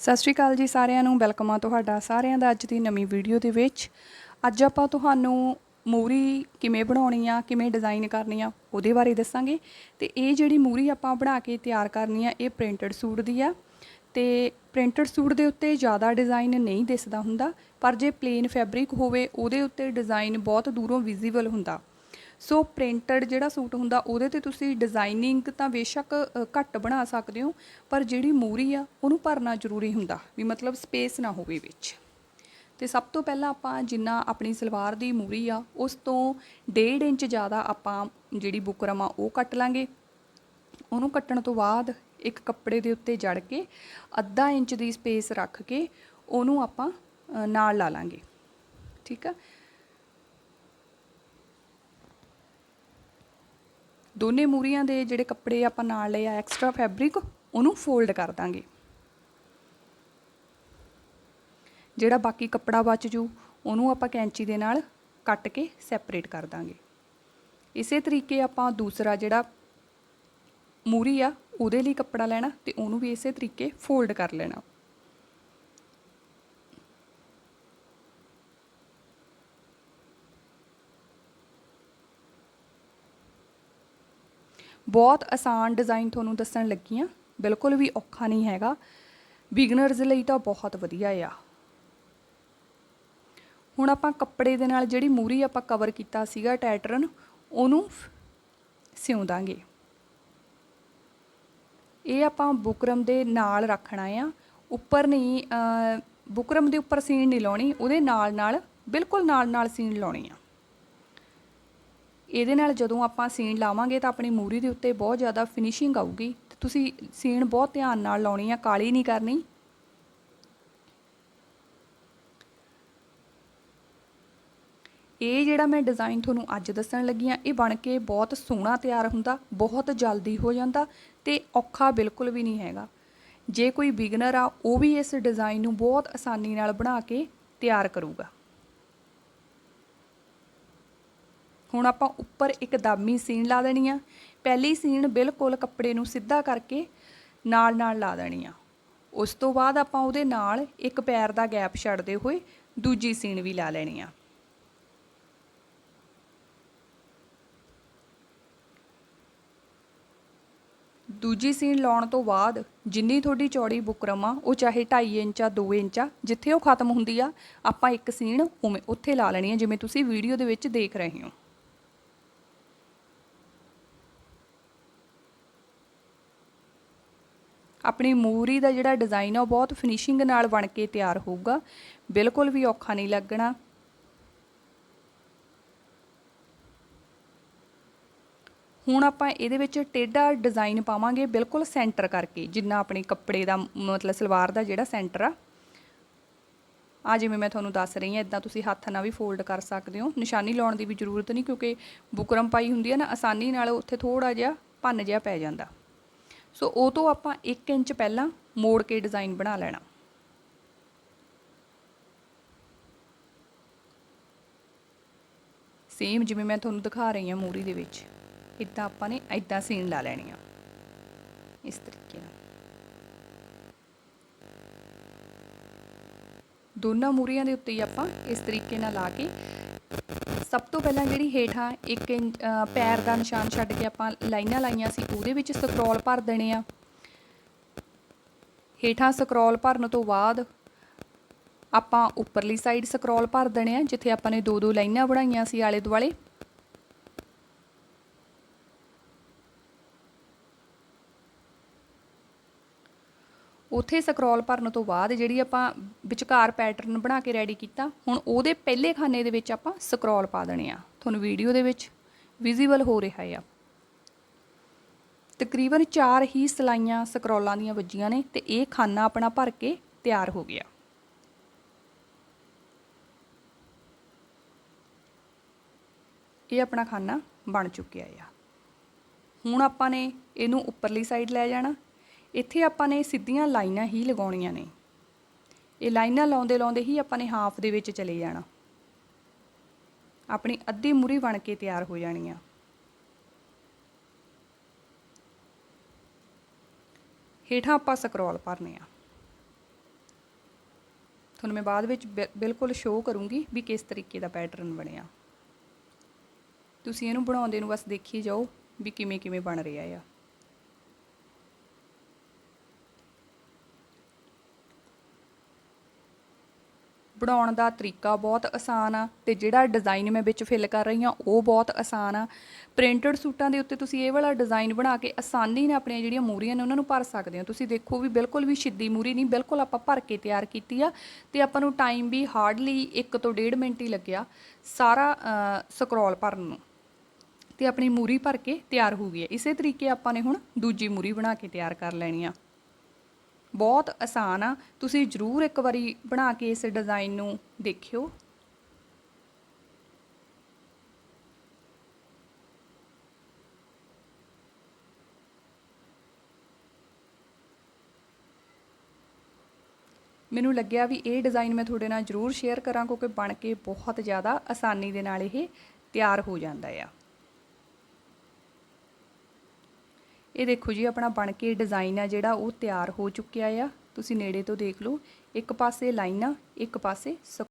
ਸਤਿ ਸ਼੍ਰੀ ਅਕਾਲ ਜੀ ਸਾਰਿਆਂ ਨੂੰ ਵੈਲਕਮ ਆ ਤੁਹਾਡਾ ਸਾਰਿਆਂ ਦਾ ਅੱਜ ਦੀ ਨਵੀਂ ਵੀਡੀਓ ਦੇ ਵਿੱਚ। ਅੱਜ ਆਪਾਂ ਤੁਹਾਨੂੰ ਮੂਰੀ ਕਿਵੇਂ ਬਣਾਉਣੀ ਆ, ਕਿਵੇਂ ਡਿਜ਼ਾਈਨ ਕਰਨੀ ਆ, ਉਹਦੇ ਬਾਰੇ ਦੱਸਾਂਗੇ। ਤੇ ਇਹ ਜਿਹੜੀ ਮੂਰੀ ਆਪਾਂ ਬਣਾ ਕੇ ਤਿਆਰ ਕਰਨੀ ਆ, ਇਹ ਪ੍ਰਿੰਟਡ ਸੂਟ ਦੀ ਆ। ਤੇ ਪ੍ਰਿੰਟਡ ਸੂਟ ਦੇ ਉੱਤੇ ਜ਼ਿਆਦਾ ਡਿਜ਼ਾਈਨ ਨਹੀਂ ਦਿਸਦਾ ਹੁੰਦਾ, ਪਰ ਜੇ ਪਲੇਨ ਫੈਬਰਿਕ ਹੋਵੇ, ਉਹਦੇ ਉੱਤੇ ਡਿਜ਼ਾਈਨ ਬਹੁਤ ਦੂਰੋਂ ਵਿਜ਼ੀਬਲ ਹੁੰਦਾ। ਸੋ ਪ੍ਰਿੰਟਡ ਜਿਹੜਾ ਸੂਟ ਹੁੰਦਾ, ਉਹਦੇ ਤੇ ਤੁਸੀਂ ਡਿਜ਼ਾਈਨਿੰਗ ਤਾਂ ਬੇਸ਼ੱਕ ਘੱਟ ਬਣਾ ਸਕਦੇ ਹੋ, ਪਰ ਜਿਹੜੀ ਮੂਰੀ ਆ, ਉਹਨੂੰ ਭਰਨਾ ਜ਼ਰੂਰੀ ਹੁੰਦਾ, ਵੀ ਮਤਲਬ ਸਪੇਸ ਨਾ ਹੋਵੇ ਵਿੱਚ। ਤੇ ਸਭ ਤੋਂ ਪਹਿਲਾਂ ਆਪਾਂ ਜਿੰਨਾ ਆਪਣੀ ਸਲਵਾਰ ਦੀ ਮੂਰੀ ਆ, ਉਸ ਤੋਂ 1.5 ਇੰਚ ਜ਼ਿਆਦਾ ਆਪਾਂ ਜਿਹੜੀ ਬੁਕਰਮ ਆ, ਉਹ ਕੱਟ ਲਾਂਗੇ। ਉਹਨੂੰ ਕੱਟਣ ਤੋਂ ਬਾਅਦ ਇੱਕ ਕੱਪੜੇ ਦੇ ਉੱਤੇ ਜੜ ਕੇ, ਅੱਧਾ ਇੰਚ ਦੀ ਸਪੇਸ ਰੱਖ ਕੇ, ਉਹਨੂੰ ਆਪਾਂ ਨਾਲ ਲਾ ਲਾਂਗੇ। ਠੀਕ ਆ? ਦੋਨੇ ਮੂਰੀਆਂ ਦੇ ਜਿਹੜੇ ਕੱਪੜੇ ਆਪਾਂ ਨਾਲ ਲਏ ਆ ਐਕਸਟਰਾ ਫੈਬਰਿਕ ਉਹਨੂੰ ਫੋਲਡ ਕਰ ਦਾਂਗੇ। ਜਿਹੜਾ ਬਾਕੀ ਕੱਪੜਾ ਬਚ ਜੂ, ਉਹਨੂੰ ਆਪਾਂ ਕੈਂਚੀ ਦੇ ਨਾਲ ਕੱਟ ਕੇ ਸੈਪਰੇਟ ਕਰ ਦਾਂਗੇ। ਇਸੇ ਤਰੀਕੇ ਆਪਾਂ ਦੂਸਰਾ ਜਿਹੜਾ ਮੂਰੀ ਆ, ਉਹਦੇ ਲਈ ਕੱਪੜਾ ਲੈਣਾ ਤੇ ਉਹਨੂੰ ਵੀ ਇਸੇ ਤਰੀਕੇ ਫੋਲਡ ਕਰ ਲੈਣਾ। ਬਹੁਤ ਆਸਾਨ ਡਿਜ਼ਾਈਨ ਤੁਹਾਨੂੰ ਦੱਸਣ ਲੱਗੀ ਆ ਬਿਲਕੁਲ ਵੀ ਔਖਾ ਨਹੀਂ ਹੈਗਾ। ਬਿਗਨਰਜ਼ ਲਈ ਤਾਂ ਬਹੁਤ ਵਧੀਆ ਆ। ਹੁਣ ਆਪਾਂ ਕੱਪੜੇ ਦੇ ਨਾਲ ਜਿਹੜੀ ਮੂਰੀ ਆਪਾਂ ਕਵਰ ਕੀਤਾ ਸੀਗਾ ਟੈਟਰਨ ਉਹਨੂੰ ਸਿਉਂ ਦਾਂਗੇ ਇਹ ਆਪਾਂ ਬੁਕਰਮ ਦੇ ਨਾਲ ਰੱਖਣਾ ਆ। ਉੱਪਰ ਨਹੀਂ ਬੁਕਰਮ ਦੇ ਉੱਪਰ ਸੀਨ ਨਹੀਂ ਲਾਉਣੀ, ਉਹਦੇ ਨਾਲ ਨਾਲ ਬਿਲਕੁਲ ਨਾਲ ਨਾਲ ਸੀਨ ਲਾਉਣੀ ਆ। ਇਹਦੇ ਨਾਲ ਜਦੋਂ ਆਪਾਂ ਸੀਨ ਲਾਵਾਂਗੇ ਤਾਂ ਆਪਣੀ ਮੂਰੀ ਦੇ ਉੱਤੇ ਬਹੁਤ ਜ਼ਿਆਦਾ ਫਿਨਿਸ਼ਿੰਗ ਆਊਗੀ। ਤੇ ਤੁਸੀਂ ਸੀਨ ਬਹੁਤ ਧਿਆਨ ਨਾਲ ਲਾਉਣੀ ਆ, ਕਾਲੀ ਨਹੀਂ ਕਰਨੀ। ਇਹ ਜਿਹੜਾ ਮੈਂ ਡਿਜ਼ਾਈਨ ਤੁਹਾਨੂੰ ਅੱਜ ਦੱਸਣ ਲੱਗੀ ਆ, ਇਹ ਬਣ ਕੇ ਬਹੁਤ ਸੋਹਣਾ ਤਿਆਰ ਹੁੰਦਾ, ਬਹੁਤ ਜਲਦੀ ਹੋ ਜਾਂਦਾ ਤੇ ਔਖਾ ਬਿਲਕੁਲ ਵੀ ਨਹੀਂ ਹੈਗਾ। ਜੇ ਕੋਈ ਬਿਗਨਰ ਆ, ਉਹ ਵੀ ਇਸ ਡਿਜ਼ਾਈਨ ਨੂੰ ਬਹੁਤ ਆਸਾਨੀ ਨਾਲ ਬਣਾ ਕੇ ਤਿਆਰ ਕਰੂਗਾ। ਹੁਣ ਆਪਾਂ ਉੱਪਰ ਇੱਕ ਦਾਮੀ ਸੀਨ ਲਾ ਦੇਣੀ ਆ। ਪਹਿਲੀ ਸੀਨ ਬਿਲਕੁਲ ਕੱਪੜੇ ਨੂੰ ਸਿੱਧਾ ਕਰਕੇ ਨਾਲ ਨਾਲ ਲਾ ਦੇਣੀ ਆ। ਉਸ ਤੋਂ ਬਾਅਦ ਆਪਾਂ ਉਹਦੇ ਨਾਲ ਇੱਕ ਪੈਰ ਦਾ ਗੈਪ ਛੱਡਦੇ ਹੋਏ ਦੂਜੀ ਸੀਨ ਵੀ ਲਾ ਲੈਣੀ ਆ। ਦੂਜੀ ਸੀਨ ਲਾਉਣ ਤੋਂ ਬਾਅਦ ਜਿੰਨੀ ਤੁਹਾਡੀ ਚੌੜੀ ਬੁਕਰਮ ਆ, ਉਹ ਚਾਹੇ 2.5 ਇੰਚ ਆ 2 ਇੰਚ ਆ, ਜਿੱਥੇ ਉਹ ਖਤਮ ਹੁੰਦੀ ਆ, ਆਪਾਂ ਇੱਕ ਸੀਨ ਉਵੇਂ ਉੱਥੇ ਲਾ ਲੈਣੀ ਆ, ਜਿਵੇਂ ਤੁਸੀਂ ਵੀਡੀਓ ਦੇ ਵਿੱਚ ਦੇਖ ਰਹੇ ਹੋ। ਆਪਣੀ ਮੂਰੀ ਦਾ ਜਿਹੜਾ ਡਿਜ਼ਾਈਨ ਆ ਉਹ ਬਹੁਤ ਫਿਨਿਸ਼ਿੰਗ ਨਾਲ ਬਣ ਕੇ ਤਿਆਰ ਹੋਊਗਾ। ਬਿਲਕੁਲ ਵੀ ਔਖਾ ਨਹੀਂ ਲੱਗਣਾ। ਹੁਣ ਆਪਾਂ ਇਹਦੇ ਵਿੱਚ ਟੇਢਾ ਡਿਜ਼ਾਈਨ ਪਾਵਾਂਗੇ ਬਿਲਕੁਲ ਸੈਂਟਰ ਕਰਕੇ, ਜਿੰਨਾ ਆਪਣੇ ਕੱਪੜੇ ਦਾ, ਮਤਲਬ ਸਲਵਾਰ ਦਾ ਜਿਹੜਾ ਸੈਂਟਰ ਆ। ਆ ਜਿਵੇਂ ਮੈਂ ਤੁਹਾਨੂੰ ਦੱਸ ਰਹੀ ਹਾਂ ਇਦਾਂ ਤੁਸੀਂ ਹੱਥ ਨਾਲ ਵੀ ਫੋਲਡ ਕਰ ਸਕਦੇ ਹੋ। ਨਿਸ਼ਾਨੀ ਲਾਉਣ ਦੀ ਵੀ ਜ਼ਰੂਰਤ ਨਹੀਂ ਕਿਉਂਕਿ ਬੁਕਰਮ ਪਾਈ ਹੁੰਦੀ ਹੈ ਨਾ, ਆਸਾਨੀ ਨਾਲ ਉੱਥੇ ਥੋੜਾ ਜਿਹਾ ਭੰਨ ਜਿਹਾ ਪੈ ਜਾਂਦਾ। ਸੋ ਉਹ ਤੋਂ ਆਪਾਂ 1 ਇੰਚ ਪਹਿਲਾਂ ਮੋੜ ਕੇ ਡਿਜ਼ਾਈਨ ਬਣਾ ਲੈਣਾ। ਸੇਮ ਜਿਵੇਂ ਮੈਂ ਤੁਹਾਨੂੰ ਦਿਖਾ ਰਹੀ ਹਾਂ ਮੂਰੀ ਦੇ ਵਿੱਚ, ਇਦਾਂ ਆਪਾਂ ਨੇ ਇਦਾਂ ਸੀਨ ਲਾ ਲੈਣੀ ਆ। ਇਸ ਤਰੀਕੇ ਨਾਲ। ਦੋਨਾਂ ਮੂਰੀਆਂ ਦੇ ਉੱਤੇ ਹੀ ਆਪਾਂ ਇਸ ਤਰੀਕੇ ਨਾਲ ਲਾ ਕੇ ਸਭ ਤੋਂ ਪਹਿਲਾਂ ਜਿਹੜੀ ਹੇਠਾਂ 1 ਇੰਚ ਪੈਰ ਦਾ ਨਿਸ਼ਾਨ ਛੱਡ ਕੇ ਆਪਾਂ ਲਾਈਨਾਂ ਲਾਈਆਂ ਸੀ, ਉਹਦੇ ਵਿੱਚ ਸਕਰੋਲ ਭਰ ਦੇਣੇ ਆ। ਹੇਠਾਂ ਸਕਰੋਲ ਭਰਨ ਤੋਂ ਬਾਅਦ ਆਪਾਂ ਉੱਪਰਲੀ ਸਾਈਡ ਸਕਰੋਲ ਭਰ ਦੇਣੇ ਆ, ਜਿੱਥੇ ਆਪਾਂ ਨੇ ਦੋ ਦੋ ਲਾਈਨਾਂ ਬਣਾਈਆਂ ਸੀ ਆਲੇ ਦੁਆਲੇ ਉੱਥੇ ਸਕਰੋਲ ਭਰਨ ਤੋਂ ਬਾਅਦ ਜਿਹੜੀ ਆਪਾਂ ਵਿਚਕਾਰ ਪੈਟਰਨ ਬਣਾ ਕੇ ਰੈਡੀ ਕੀਤਾ, ਹੁਣ ਉਹਦੇ ਪਹਿਲੇ ਖਾਨੇ ਦੇ ਵਿੱਚ ਆਪਾਂ ਸਕਰੋਲ ਪਾ ਦੇਣੇ ਆ। ਤੁਹਾਨੂੰ ਵੀਡੀਓ ਦੇ ਵਿੱਚ ਵਿਜ਼ੀਬਲ ਹੋ ਰਿਹਾ ਆ। ਤਕਰੀਬਨ 4 ਹੀ ਸਲਾਈਆਂ ਸਕਰੋਲਾਂ ਦੀਆਂ ਵੱਜੀਆਂ ਨੇ ਤੇ ਇਹ ਖਾਨਾ ਆਪਣਾ ਭਰ ਕੇ ਤਿਆਰ ਹੋ ਗਿਆ। ਇਹ ਆਪਣਾ ਖਾਨਾ ਬਣ ਚੁੱਕਿਆ ਆ। ਹੁਣ ਆਪਾਂ ਨੇ ਇਹਨੂੰ ਉੱਪਰਲੀ ਸਾਈਡ ਲੈ ਜਾਣਾ। ਇੱਥੇ ਆਪਾਂ ਨੇ ਸਿੱਧੀਆਂ ਲਾਈਨਾਂ ਹੀ ਲਗਾਉਣੀਆਂ ਨੇ। ਇਹ ਲਾਈਨਾਂ ਲਾਉਂਦੇ ਲਾਉਂਦੇ ਹੀ ਆਪਾਂ ਨੇ ਹਾਫ ਦੇ ਵਿੱਚ ਚਲੇ ਜਾਣਾ। ਆਪਣੀ ਅੱਧੀ ਮੂਰੀ ਬਣ ਕੇ ਤਿਆਰ ਹੋ ਜਾਣੀ ਆ। ਹੇਠਾਂ ਆਪਾਂ ਸਕਰੋਲ ਭਰਨੇ ਆ। ਤੁਹਾਨੂੰ ਮੈਂ ਬਾਅਦ ਵਿੱਚ ਬਿ- ਬਿਲਕੁਲ ਸ਼ੋਅ ਕਰੂੰਗੀ ਵੀ ਕਿਸ ਤਰੀਕੇ ਦਾ ਪੈਟਰਨ ਬਣਿਆ। ਤੁਸੀਂ ਇਹਨੂੰ ਬਣਾਉਂਦੇ ਨੂੰ ਬਸ ਦੇਖੀ ਜਾਓ ਵੀ ਕਿਵੇਂ ਕਿਵੇਂ ਬਣ ਰਿਹਾ ਆ। ਬਣਾਉਣ ਦਾ ਤਰੀਕਾ ਬਹੁਤ ਆਸਾਨ ਆ ਤੇ ਜਿਹੜਾ ਡਿਜ਼ਾਈਨ ਮੈਂ ਵਿੱਚ ਫਿਲ ਕਰ ਰਹੀ ਹਾਂ, ਉਹ ਬਹੁਤ ਆਸਾਨ ਆ। ਪ੍ਰਿੰਟਡ ਸੂਟਾਂ ਦੇ ਉੱਤੇ ਤੁਸੀਂ ਇਹ ਵਾਲਾ ਡਿਜ਼ਾਈਨ ਬਣਾ ਕੇ ਆਸਾਨੀ ਨਾਲ ਆਪਣੀਆਂ ਜਿਹੜੀਆਂ ਮੂਰੀਆਂ ਨੇ ਉਹਨਾਂ ਨੂੰ ਭਰ ਸਕਦੇ ਹੋ। ਤੁਸੀਂ ਦੇਖੋ ਵੀ ਬਿਲਕੁਲ ਵੀ ਸਿੱਧੀ ਮੂਰੀ ਨਹੀਂ, ਬਿਲਕੁਲ ਆਪਾਂ ਭਰ ਕੇ ਤਿਆਰ ਕੀਤੀ ਆ ਤੇ ਆਪਾਂ ਨੂੰ ਟਾਈਮ ਵੀ ਹਾਰਡਲੀ 1 ਤੋਂ 1.5 ਮਿੰਟ ਹੀ ਲੱਗਿਆ ਸਾਰਾ ਸਕਰੋਲ ਭਰਨ ਨੂੰ। ਤੇ ਆਪਣੀ ਮੂਰੀ ਭਰ ਕੇ ਤਿਆਰ ਹੋ ਗਈ ਹੈ। ਇਸੇ ਤਰੀਕੇ ਆਪਾਂ ਨੇ ਹੁਣ ਦੂਜੀ ਮੂਰੀ ਬਣਾ ਕੇ ਤਿਆਰ ਕਰ ਲੈਣੀ ਆ। ਬਹੁਤ ਆਸਾਨ ਆ। ਤੁਸੀਂ ਜ਼ਰੂਰ ਇੱਕ ਵਾਰੀ ਬਣਾ ਕੇ ਇਸ ਡਿਜ਼ਾਈਨ ਨੂੰ ਦੇਖਿਓ। ਮੈਨੂੰ ਲੱਗਿਆ ਵੀ ਇਹ ਡਿਜ਼ਾਈਨ ਮੈਂ ਤੁਹਾਡੇ ਨਾਲ ਜ਼ਰੂਰ ਸ਼ੇਅਰ ਕਰਾਂ ਕਿਉਂਕਿ ਬਣ ਕੇ ਬਹੁਤ ਜ਼ਿਆਦਾ ਆਸਾਨੀ ਦੇ ਨਾਲ ਇਹ ਤਿਆਰ ਹੋ ਜਾਂਦਾ ਆ। ਇਹ ਦੇਖੋ ਜੀ, ਆਪਣਾ ਬਣ ਕੇ ਡਿਜ਼ਾਈਨ ਆ ਜਿਹੜਾ ਉਹ ਤਿਆਰ ਹੋ ਚੁੱਕਿਆ ਆ। ਤੁਸੀਂ ਨੇੜੇ ਤੋਂ ਦੇਖ ਲਓ, ਇੱਕ ਪਾਸੇ ਲਾਈਨਾਂ, ਇੱਕ ਪਾਸੇ